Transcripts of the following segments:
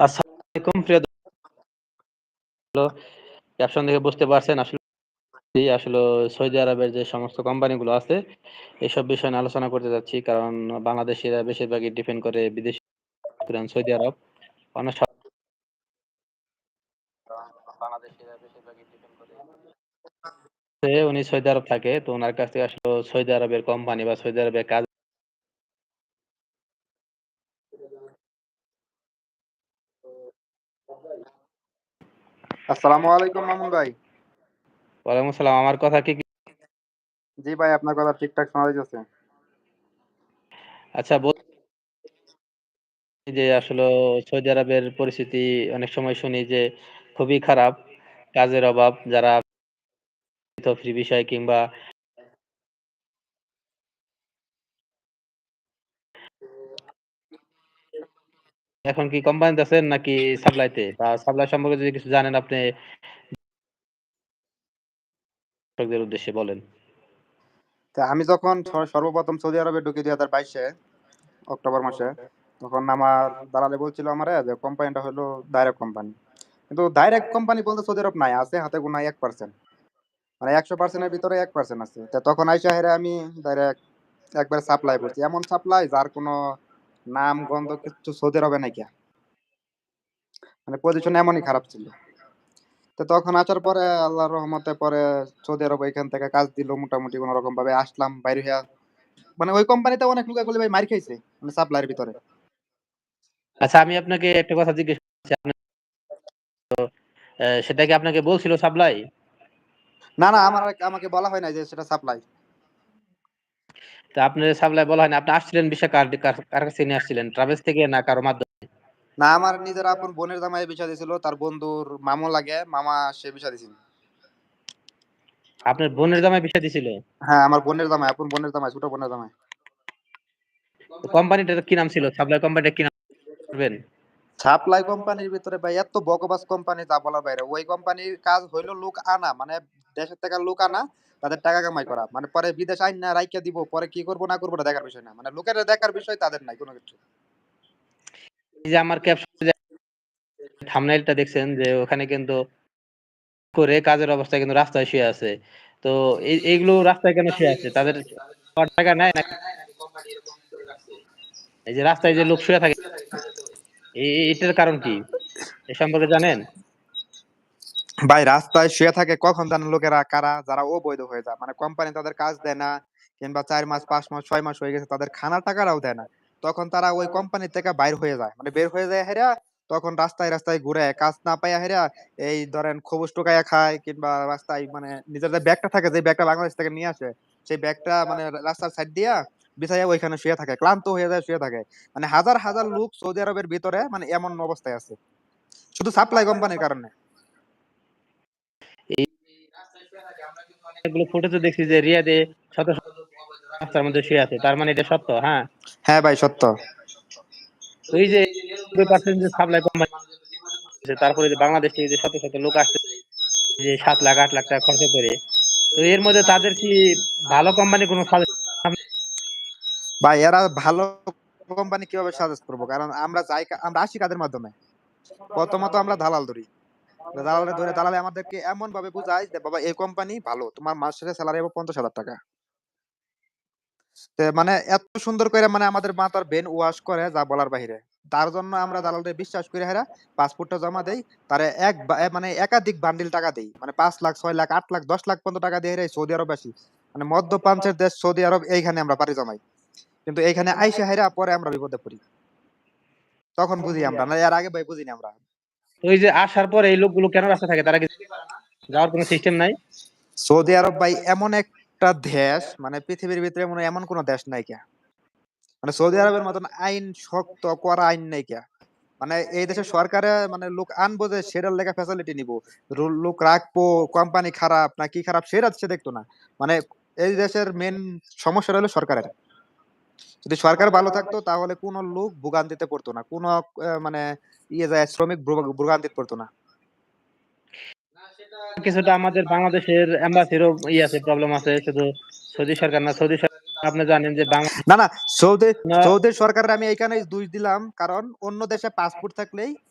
আসসালামু আলাইকুম, প্রিয় ক্যাপশন দেখে বুঝতে পারছেন আসলে আসলে সৌদি আরবের যে সমস্ত কোম্পানিগুলো আছে নিয়ে আলোচনা করতে যাচ্ছি। কারণ বাংলাদেশিরা বেশিরভাগই ডিপেন্ড করে বিদেশি সৌদি আরব। অনেক উনি সৌদি আরব থাকে। তো ওনার কাছ থেকে আসলে সৌদি আরবের কোম্পানি বা সৌদি আরবের কাজ আসসালামু আলাইকুম মামুন ভাই। ওয়ালাইকুম আসসালাম আমার কথা কি জি ভাই আপনার কথা ঠিকঠাক শোনা যাচ্ছে আচ্ছা বল যে আসলে সৌদি আরবের পরিস্থিতি অনেক সময় শুনি যে খুবই খারাপ কাজের অভাব যারা ফ্রি বিষয় কিংবা এখন কি কোম্পানিতে আছেন নাকি সাপ্লাইতে? বা সাপ্লাই সম্পর্কে যদি কিছু জানেন আপনি। দর্শকদের উদ্দেশ্যে বলেন। তা আমি যখন সর্বপ্রথম সৌদি আরবে ঢুকি দুই হাজার বাইশে, অক্টোবর মাসে, তখন আমার দালালে বলছিল আমারে যে কোম্পানিটা হলো ডাইরেক্ট কোম্পানি কিন্তু ডাইরেক্ট কোম্পানি বলতে সৌদি আরব নাই, আছে হাতে গোনা এক পার্সেন্ট মানে একশো পার্সেন্টের ভিতরে এক পার্সেন্ট আছে। তা তখন আইসা হেরে আমি ডাইরেক্ট একবার সাপ্লাই করছি। এমন সাপ্লাই যার কোনো নাম গন্ধ কিছু সৌদি হবে নাকি মানে পজিশন এমনই খারাপ ছিল। তো তখন আসার পরে আল্লাহর রহমতে পরে সৌদি আরব এখান থেকে কাজ দিল মোটামুটি কোনো রকম ভাবে। আসলাম বাইরে হইয়া মানে ওই কোম্পানিতে অনেক লোক গুলি ভাই মার খাইছে? মানে সাপ্লাইয়ের ভিতরে। আচ্ছা আমি আপনাকে একটা কথা জিজ্ঞেস করছি। আপনি সেটা কি আপনাকে বলছিল সাপ্লাই না না আমার আমাকে বলা হয় না যে সেটা সাপ্লাই তা আপনার সাপ্লাই বলা হয় না আপনি আসছিলেন বিষয় কার কার- কাছে নিয়ে আসছিলেন? ট্রাভেলস থেকে না কারও মাধ্যমে? না আমার নিজের আপন বোনের জামাই বিষয় দিছিল তার বন্ধুর মামু লাগে মামা সে বিষয় দিছিল। আপনার বোনের জামাই বিষয় দিছিল? হ্যাঁ আমার বোনের জামাই আপন বোনের জামাই ছোট বোনের জামাই। কোম্পানিটার কি নাম ছিল? সাপ্লাই কোম্পানিটা কি নাম বলবেন? সাপ্লাই কোম্পানির ভিতরে ভাই এত বকবাস কোম্পানি তা বলার বাইরে। ওই কোম্পানির কাজ হইল লোক আনা মানে দেশের থেকে লোক আনা তাদের টাকা কামাই করা। মানে পরে বিদেশ আইন না রাইকা দিব, পরে কি করব না করব না দেখার বিষয় না। মানে লোকের দেখার বিষয় তাদের নাই কোনো কিছু। এই যে আমার ক্যাপশন থাম্বনেইলটা দেখছেন যে ওখানে কিন্তু করে কাজের অবস্থায় কিন্তু রাস্তায় শুয়ে আছে। তো এই- এইগুলো রাস্তায় কেন শুয়ে আছে? তাদের টাকা নেয় না এই যে রাস্তায় যে লোক শুয়ে থাকে এটার কারণ কি? এ সম্পর্কে জানেন? ভাই, রাস্তায় শুয়ে থাকে কখন জানেন লোকেরা? কারা? যারা অবৈধ হয়ে যায়। মানে কোম্পানি তাদের কাজ দেয় না, কিংবা চার মাস, পাঁচ মাস, ছয় মাস হয়ে গেছে, তাদের খানার টাকাটাও দেয় না। তখন তারা ওই কোম্পানি থেকে বাইর হয়ে যায়। মানে বের হয়ে যায় হেরা তখন রাস্তায় রাস্তায় ঘুরে কাজ না পাইয়া হেরা এই ধরেন খবুজ টোকাইয়া খায়, কিংবা রাস্তায় মানে নিজের যে ব্যাগটা থাকে, যে ব্যাগটা বাংলাদেশ থেকে নিয়ে আসে, সেই ব্যাগটা মানে রাস্তার সাইড দিয়া বিছাইয়া ওইখানে শুয়ে থাকে, ক্লান্ত হয়ে যায়, শুয়ে থাকে। মানে হাজার হাজার লোক সৌদি আরবের ভিতরে মানে এমন অবস্থায় আছে। শুধু সাপ্লাই কোম্পানির কারণে। এগুলো ফুটেজে দেখছি যে রিয়াদে শত রাস্তার মধ্যে শুয়ে আছে। তার মানে এটা সত্য হ্যাঁ? হ্যাঁ ভাই সত্য। এই যে যে সাপ্লাই কোম্পানি তারপরে যে বাংলাদেশ থেকে যে শত শত লোক আসছে যে সাত লাখ আট লাখ টাকা খরচ করে তো এর মধ্যে তাদের কি ভালো কোম্পানি কোনো ভাই এরা ভালো কোম্পানি কীভাবে সাজেস্ট করব? কারণ আমরা যাই আমরা আসি কাদের মাধ্যমে? প্রথমত আমরা দালাল ধরি। দালালে ধরে দালালে আমাদেরকে এমন ভাবে বুঝায় যে, বাবা, এই কোম্পানি ভালো, তোমার স্যালারি হবে পঞ্চাশ হাজার টাকা। মানে এত সুন্দর করে মানে আমাদের বেন ওয়াশ করে যা বলার বাইরে তার জন্য আমরা দালালদের বিশ্বাস করে হেরা পাসপোর্টটা জমা দেই, তারে এক মানে একাধিক বান্ডিল টাকা দেই। মানে পাঁচ লাখ, ছয় লাখ, আট লাখ, দশ লাখ পর্যন্ত টাকা দিয়ে হেরা এই সৌদি আরব আসি। মানে মধ্যপ্রাচ্যের দেশ সৌদি আরব, এইখানে আমরা পাড়ি জমাই। কিন্তু এইখানে আইসা হেরা, পরে আমরা বিপদে পড়ি। তখন বুঝি আমরা, না, এর আগে বুঝিনি আমরা। এই যে আসার পরে এই লোকগুলো কেন রাস্তা থাকে? তারা যাওয়ার কোনো সিস্টেম নাই? সৌদি আরব ভাই, এমন একটা দেশ মানে পৃথিবীর ভিতরে মনে এমন দেশ নাই কে? মানে সৌদি আরবের মতন আইন শক্ত করা আইন নাই কে? মানে এই দেশের সরকারে মানে লোক আনব যে সেটার লেখা ফ্যাসিলিটি নিব। লোক রাখব কোম্পানি খারাপ না কি খারাপ, সেটা সে দেখতো না। মানে এই দেশের মেন সমস্যাটা হলো সরকারের। যদি সরকার ভালো থাকতো তাহলে কোন লোক ভোগান্তিতে পড়তো না কোন মানে ইয়ে যায় শ্রমিক ভোগান্তিতে পড়তো না। কিছুটা আমাদের বাংলাদেশের এম্বাসিরও ইয়ে আছে প্রবলেম আছে শুধু সৌদি সরকার না সৌদি সরকার আপনি জানেন যে না না সৌদি সৌদি সরকারের আমি এইখানে দুই দিলাম কারণ অন্য দেশে পাসপোর্ট থাকলেই আহ,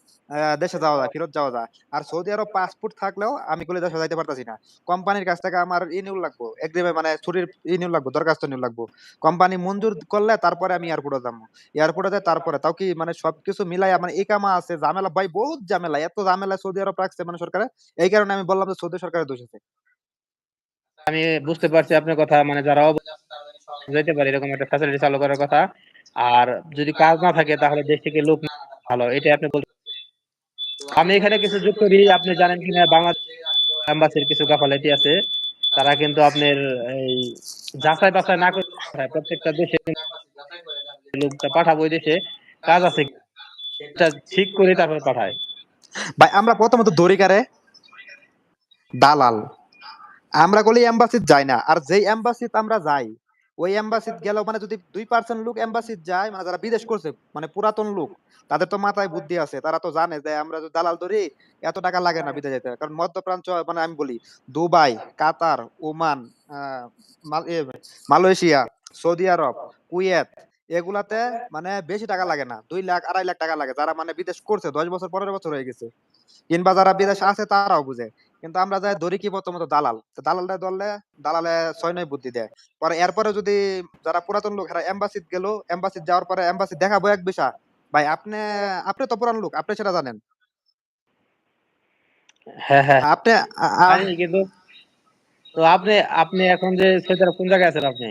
দেশে যাওয়া যায়, ফেরত যাওয়া যায়। আর সৌদি আরব পাসপোর্ট থাকলেও আমি কোনো দেশে যাইতে পারতাছি না। কোম্পানির কাছ থেকে আমার ইনিউ লাগবো এগ্রিমেন্ট মানে ছুটির ইনিউ লাগবো, দরখাস্ত নিউ লাগবো। কোম্পানি মঞ্জুর করলে তারপরে আমি এয়ারপোর্টে যাব। এয়ারপোর্টে যাই, তারপরে তাও কি মানে সবকিছু মিলাই মানে ইকামা আছে, ঝামেলা, ভাই বহুত ঝামেলা, এত ঝামেলা সৌদি আরব রাখছে মানে সরকারে। এই কারণে আমি বললাম যে সৌদি সরকারের দোষ আছে। আমি বুঝতে পারছি আপনার কথা মানে যারা যেতে পারে, এরকম একটা ফ্যাসিলিটি চালু করার কথা। আর যদি কাজ না থাকে, তাহলে দেশ থেকে লোক ভালো এটা আপনি বলতে আমি এখানে কিছু যোগ করি আপনি জানেন কিনা, বাংলাদেশ এম্বাসির কিছু গাফালাতি আছে। তারা কিন্তু আপনার এই যাচাই বাছাই না করে প্রত্যেকটা দেশে লোকটা পাঠাবো ওই দেশে। কাজ আছে। সেটা ঠিক করে তারপর পাঠায়। ভাই, আমরা প্রথমত দরিকারে দালাল। আমরা গলি এম্বাসিত যাই না। আর যেই এম্বাসিত আমরা যাই ওই এম্বাসিত গেলেও মানে যদি দুই পার্সেন্ট লোক এম্বাসিত যায় মানে যারা বিদেশ করছে মানে পুরাতন লোক, তাদের তো মাথায় বুদ্ধি আছে, তারা তো জানে যে আমরা যদি দালাল ধরি, এত টাকা লাগে না বিদেশ যেতে। কারণ মধ্যপ্রাঞ্চ মানে আমি বলি, Dubai, Qatar, Oman Malaysia, Saudi Arab, Kuwait, এগুলাতে মানে বেশি টাকা লাগে না, দুই লাখ, আড়াই লাখ টাকা লাগে। যারা মানে বিদেশ করছে, দশ বছর, পনেরো বছর হয়ে গেছে। কিংবা যারা বিদেশ আছে, তারাও বুঝে। কিন্তু আমরা যাই ধরি কি প্রথমত দালাল। তো দালালটা ধরলে দালালে ছয় নয় বুদ্ধি দেয়। পরে এরপরে যদি যারা পুরাতন লোক এরা এম্বাসিত গেল এম্বাসিত যাওয়ার পরে এম্বাসি দেখাবো এক বিষয় ভাই আপনি আপনি তো পুরান লোক আপনি সেটা জানেন? হ্যাঁ হ্যাঁ। আপনি কিন্তু তো আপনি আপনি এখন যে সৌদি আরব কোন জায়গায় আছেন আপনি?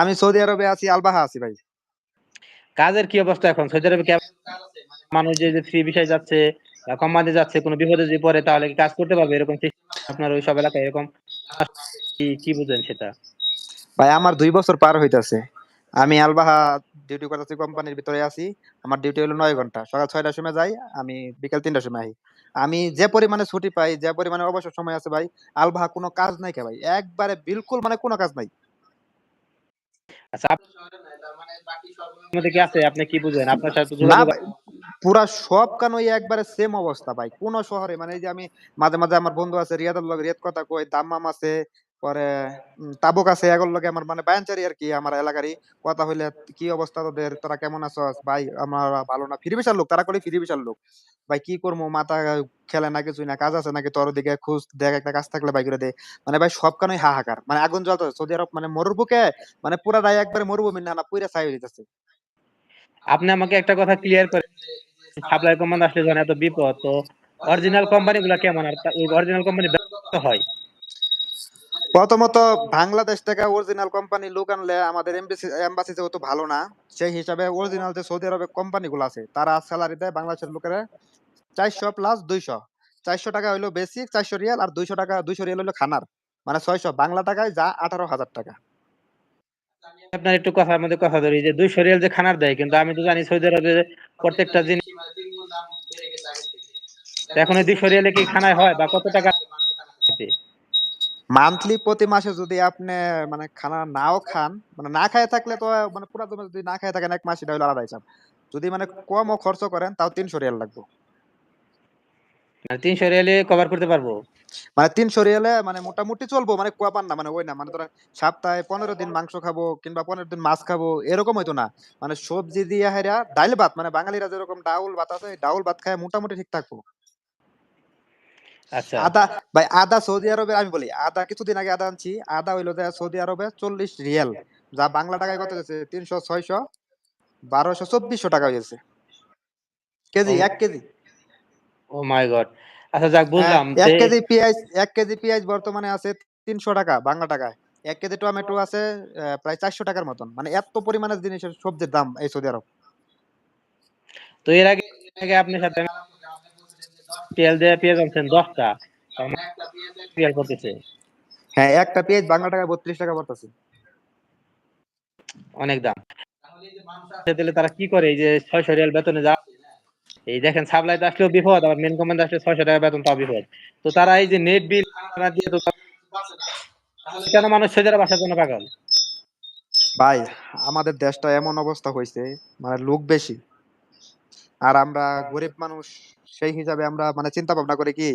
আমি সৌদি আরবে আছি আলবাহা আছি ভাই। কাজের কি অবস্থা এখন? সৌদি আরবে মানুষ যে ফ্রি বিষয় যাচ্ছে কোম্পানি যাচ্ছে কোনো বিপদে যদি পড়ে তাহলে কি কাজ করতে পারবে? এরকম আপনার ওই সব এলাকায় এরকম কি কি বুঝেন সেটা? ভাই আমার দুই বছর পার হইতাছে। আমি আলবাহা ডিউটি করতেছি কোম্পানির ভিতরে আছি। আমার ডিউটি হলো নয় ঘণ্টা। সকাল ছয়টার সময় যাই আমি বিকাল তিনটার সময় আই আমি যে পরিমাণে ছুটি পাই যে পরিমাণে অবসর সময় আছে ভাই আলবাহা কোনো কাজ নাই কে ভাই? একবারে বিলকুল মানে কোনো কাজ নাই। আচ্ছা আপনার মধ্যে কি আছে? আপনি কি বুঝেন? আপনার সাথে পুরা সব কান একবারে সেম অবস্থা ভাই। কোন শহরে মানে যে আমি মাঝে মাঝে আমার বন্ধু আছে, রিয়াদের লগে রিয়াদ কথা কই দাম্মাম আছে, পরে তাবুক আছে এগুলোর লগে আমার মানে বায়ানচারি আর কি আমার এলাকারই। কথা হইলে, কি অবস্থা তোদের? তোরা কেমন আছো ভাই, আমার ভালো না। ফিরি বিশাল লোক? তারা করি ফিরি বিশাল লোক। ভাই, কি করব মাথা খেলে না কিছুই না, কাজ আছে নাকি? তোর দিকে খোঁজ, দেখ একটা কাজ থাকলে ভাই করে দে। মানে ভাই, সব কানই হাহাকার। মানে আগুন জ্বলতে সৌদি আরব মানে মরুভূকে মানে পুরা রায় একবারে মরুভূমি না না পুরা ছাই হয়ে যাচ্ছে আপনি আমাকে একটা কথা ক্লিয়ার করে সাপ্লাই কোম্পানি আসলে যখন এত বিপদ তো অরিজিনাল কোম্পানি গুলা কেমন? আর ওই অরিজিনাল কোম্পানি ব্যর্থ হয়? প্রথমত বাংলাদেশ থেকে অরিজিনাল কোম্পানি লোক আনলে আমাদের এমবাসি যেহেতু ভালো না সেই হিসাবে অরিজিনাল যে সৌদি আরবে কোম্পানি গুলো আছে তারা স্যালারি দেয় বাংলাদেশের লোকেরা চারশো প্লাস দুইশো। চারশো টাকা হইল বেসিক চারশো রিয়াল আর দুইশো টাকা দুইশো রিয়াল হইল খানার। মানে ছয়শো বাংলা টাকায় যা আঠারো হাজার টাকা। আপনার একটু কথার মধ্যে কথা ধরি যে দুইশো রিয়াল যে খানার দেয় কিন্তু আমি তো জানি সৌদি আরবে প্রত্যেকটা জিনিস এখন এই দুইশো রিয়ালে কি খানায় হয় বা কত টাকা? মান্থলি প্রতি মাসে যদি আপনি মানে খানা নাও খান মানে না খায় থাকলে তো মানে পুরা যদি না খায় থাকেন, এক মাস এটা হলো আলাদা হিসাব। যদি মানে কমও খরচ করেন, তাও তিনশো রিয়াল লাগবে। মানে তিনশো রিয়ালে কভার করতে পারব? মানে তিনশো রিয়ালে মানে মোটামুটি চলবো মানে কোয়াপান না মানে ওই না মানে ধরেন সপ্তাহে পনেরো দিন মাংস খাব কিংবা পনেরো দিন মাছ খাব এরকম হইতো না। মানে সবজি দিয়ে হেরা ডাইল ভাত মানে বাঙালিরা যেরকম ডাউল ভাত আছে ডাউল ভাত খায় মোটামুটি ঠিক থাকব। আচ্ছা। আদা ভাই আদা সৌদি আরবে আমি বলি আদা কিছুদিন আগে আদা আনছি আদা হইল যে সৌদি আরবে চল্লিশ রিয়াল যা বাংলা টাকায় কত গেছে? তিনশো ছয়শো বারোশো চব্বিশশো টাকা হয়েছে কেজি এক কেজি। ও মাই গড। আচ্ছা যাক বুঝলাম এক কেজি পেঁয়াজ এক কেজি পেঁয়াজ বর্তমানে আছে তিনশো টাকা বাংলা টাকায়। এক কেজি টমেটো আছে প্রায় চারশো টাকার মতন। মানে এত পরিমাণের জিনিসের সবজির দাম এই সৌদি আরব। তো এর আগে আগে আপনার সাথে তেল দিয়ে পেঁয়াজ আনছেন দশটা। মানে রিয়াল করতেছে। হ্যাঁ একটা পেঁয়াজ বাংলা টাকা বত্রিশ টাকা পড়তেছে। অনেক দাম। তাহলে তারা কি করে? এই যে ছয়শো রিয়াল বেতনে যা এই দেখেন সাপ্লাইতে আসলেও বিপদ, আবার মেন কমান্ড আসলে ছয়শো টাকা বেতন, তাও বিপদ। তো তারা এই যে নেট বিল দিয়ে তো কেন মানুষ সেজারা বাসার জন্য পাগল? ভাই, আমাদের দেশটা এমন অবস্থা হয়েছে মানে লোক বেশি। আর আমরা গরিব মানুষ, সেই হিসাবে আমরা মানে চিন্তা ভাবনা করে কি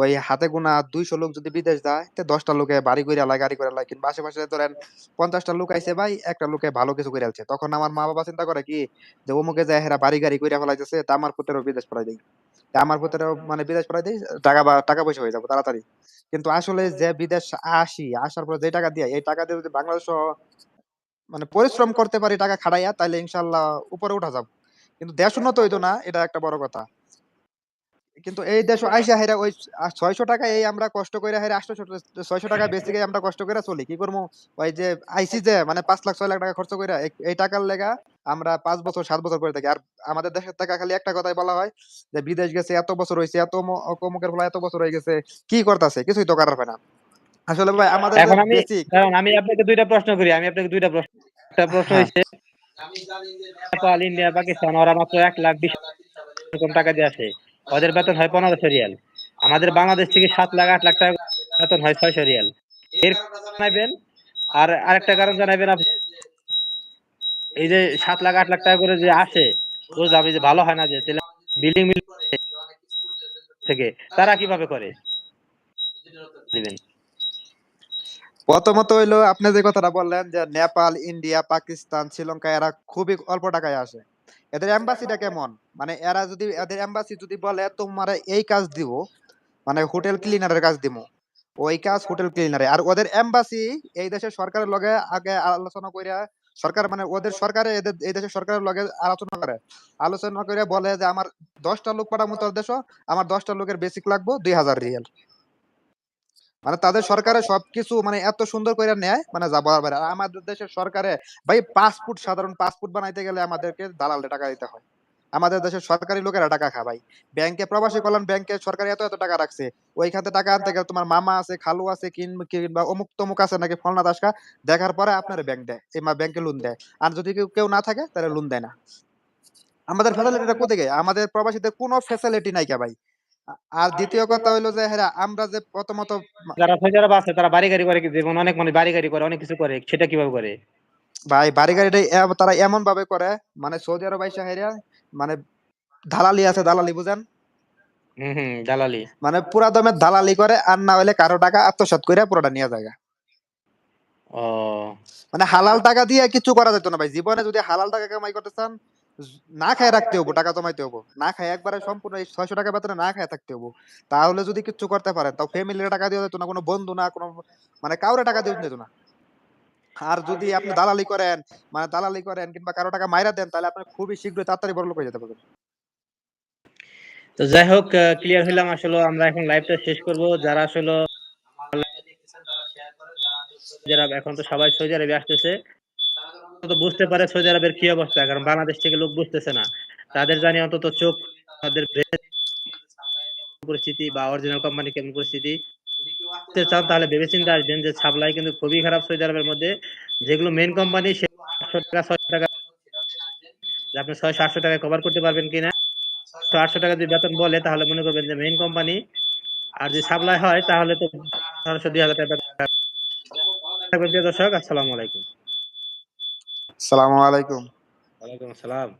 ওই হাতে গোনা ২০০ লোক যদি বিদেশ যায়, তে ১০ টা লোকে বাড়ি কইরা লাই, গাড়ি কইরা লাই কিংবা আশেপাশে ধরেন ৫০ টা লোক আইছে ভাই, একটা লোকে ভালো কিছু কইরা আলছে। তখন আমার মা-বাবা চিন্তা করে কি যে অমুকে যায়া হেরা বাড়ি গাড়ি কইরা ফেলাইতেছে, তা আমার পুতেরও বিদেশ পাঠাই দেই। আমার পুতেরও মানে বিদেশ পড়াই দেই, টাকা বা টাকা পয়সা হয়ে যাবে তাড়াতাড়ি। কিন্তু আসলে যে বিদেশ আসি, আসার পর যে টাকা দিয়ে এই টাকা দিয়ে যদি বাংলাদেশ মানে পরিশ্রম করতে পারি টাকা খাটাইয়া, তাইলে ইনশাল্লাহ উপরে উঠা যাব। কিন্তু দেশ উন্নত হইতো না, এটা একটা বড় কথা। কিন্তু এই দেশে আইসা হেরা ওই ৬০০ টাকা এই আমরা কষ্ট কইরা হেরা ৮০০ ৬০০ টাকা বেচে গিয়ে আমরা কষ্ট কইরা চলি। কি করমু? ওই যে আইছি যে মানে ৫ লাখ ৬ লাখ টাকা খরচ কইরা এই টাকার লেগা আমরা ৫ বছর ৭ বছর করে থাকি। আর আমাদের দেশের টাকা খালি একটা কথাই বলা হয় যে বিদেশ গেছে এত বছর হইছে, এত অমুকের পোলা এত বছর হয়ে গেছে। কি করতাছে? কিছুই তো করার হয় না। আসলে ভাই আমাদের এখন আমি আমি আপনাকে দুইটা প্রশ্ন করি। আমি আপনাকে ২ টা প্রশ্ন একটা প্রশ্ন হ্যাঁ। হইছে নেপাল, ইন্ডিয়া, পাকিস্তান ওরা মাত্র ১,২০,০০০ এরকম টাকা দিয়ে আসে। ওদের বেতন হয় ১৫০০ রিয়াল। আমাদের বাংলাদেশ থেকে ৭ লাখ ৮ লাখ টাকা বেতন হয় ৬০০ রিয়াল। এর জানাইবেন আর আরেকটা কারণ জানাইবেন আপনি এই যে ৭ লাখ ৮ লাখ টাকা করে যে আসে, বুঝলাম এই যে ভালো হয় না যে তাহলে বিল্ডিং মিল থেকে তারা কীভাবে করে? দিবেন। প্রথমত হইল আপনি যে কথাটা বললেন যে নেপাল, ইন্ডিয়া, পাকিস্তান, শ্রীলঙ্কা এরা খুবই অল্প টাকায় আসে। এদের এম্বাসিটা কেমন? মানে এরা যদি এদের এম্বাসি যদি বলে তোমারে এই কাজ দিব, মানে হোটেল ক্লিনারের কাজ দিমু। ওই কাজ হোটেল ক্লিনারে। আর ওদের এম্বাসি এই দেশের সরকারের লগে আগে আলোচনা কইরা সরকার মানে ওদের সরকারে এদের এই দেশের সরকারের লগে আলোচনা করে। আলোচনা কইরা বলে যে আমার ১০ টা লোক পাঠামু তোর দেশে, আমার ১০ টা লোকের বেসিক লাগবো ২০০০ রিয়াল। মানে তাদের সরকারে সবকিছু মানে এত সুন্দর করে নেয় মানে যা বলার। আর আমাদের দেশের সরকারে ভাই পাসপোর্ট সাধারণ পাসপোর্ট বানাইতে গেলে আমাদেরকে দালালে টাকা দিতে হয়। আমাদের দেশের সরকারি লোকেরা টাকা খায় ভাই। ব্যাংকে প্রবাসী কল্যাণ ব্যাংকে সরকার এত, এত টাকা রাখছে। ওইখান থেকে টাকা আনতে গেলে তোমার মামা আছে, খালু আছে কিংবা অমুক তমুক আছে নাকি ফলনা দাসকা দেখার পরে আপনারে ব্যাংক দেয়। এই মা ব্যাংকে লোন দেয়। আর যদি কেউ, কেউ না থাকে তাহলে লোন দেয় না। আমাদের ফ্যাসিলিটিটা কোত্থেকে? আমাদের প্রবাসীদের কোনো ফ্যাসিলিটি নাইকা ভাই। আর দ্বিতীয় কথা হইল যে হেরা আমরা যে প্রথমত যারা সৌদি আছে তারা বাড়ি গাড়ি করে যেমন অনেক মানুষ বাড়ি গাড়ি করে, অনেক কিছু করে। সেটা কীভাবে করে? ভাই বাড়ি গাড়িটা এ তারা এমনভাবে করে মানে সৌদি আরব আইসা হেরা মানে দালালি আছে দালালি বুঝেন? হুম, হুম, দালালি। মানে পুরা দমে দালালি করে আর না হইলে কারও টাকা আত্মসাৎ কইরা পুরাটা নিয়া যায়গা। ও। মানে হালাল টাকা দিয়ে কিছু করা যেত না ভাই। জীবনে যদি হালাল টাকা কামাই করতে চান, না খায়া রাখতে হইব, টাকা জমাইতে হইব। না খায়া একবারে সম্পূর্ণ এই ৬০০ টাকা বেতনে না খায়া থাকতে হইব। তাহলে যদি কিচ্ছু করতে পারেন, তাও ফ্যামিলিরে টাকা দেওয়া যেত না, কোনো বন্ধু না, কোনো মানে কাউরে টাকা দেওয়া যেত না। আর যদি আপনি দালালি করেন, মানে দালালি করেন কিংবা কারও টাকা মাইরা দেন, তাহলে আপনি খুবই শীঘ্রই তাড়াতাড়ি বড়লোক হয়ে যেতে পারবেন। তো যাই হোক ক্লিয়ার হইলাম আসলে আমরা এখন লাইভটা শেষ করব। যারা আসলে যারা এখন তো সবাই সৌদি আরবে আসতেছে। তো বুঝতে পারে সৌদি আরবের কি অবস্থা। কারণ বাংলাদেশ থেকে লোক বুঝতেছে না। তাদের জানি অন্তত চোখ, তাদের পরিস্থিতি বা অরিজিনাল কোম্পানি কেমন পরিস্থিতি। চান, তাহলে ভেবেচিন্তে আসবেন যে সাপ্লাই কিন্তু খুবই খারাপ সৌদি আরবের মধ্যে। যেগুলো মেইন কোম্পানি সে ৮০০ টাকা ৬০০ টাকা আপনি ৬০০-৮০০ টাকায় কভার করতে পারবেন কিনা? ৮০০ টাকা যদি বেতন বলে, তাহলে মনে করবেন যে মেইন কোম্পানি। আর যদি সাপ্লাই হয়, তাহলে তো ১৫০০-২০০০ টাকা বেতন থাকবেন প্রিয় দর্শক। আসসালামু আলাইকুম। আসসালামু আলাইকুম। ওয়ালাইকুম আসসালাম।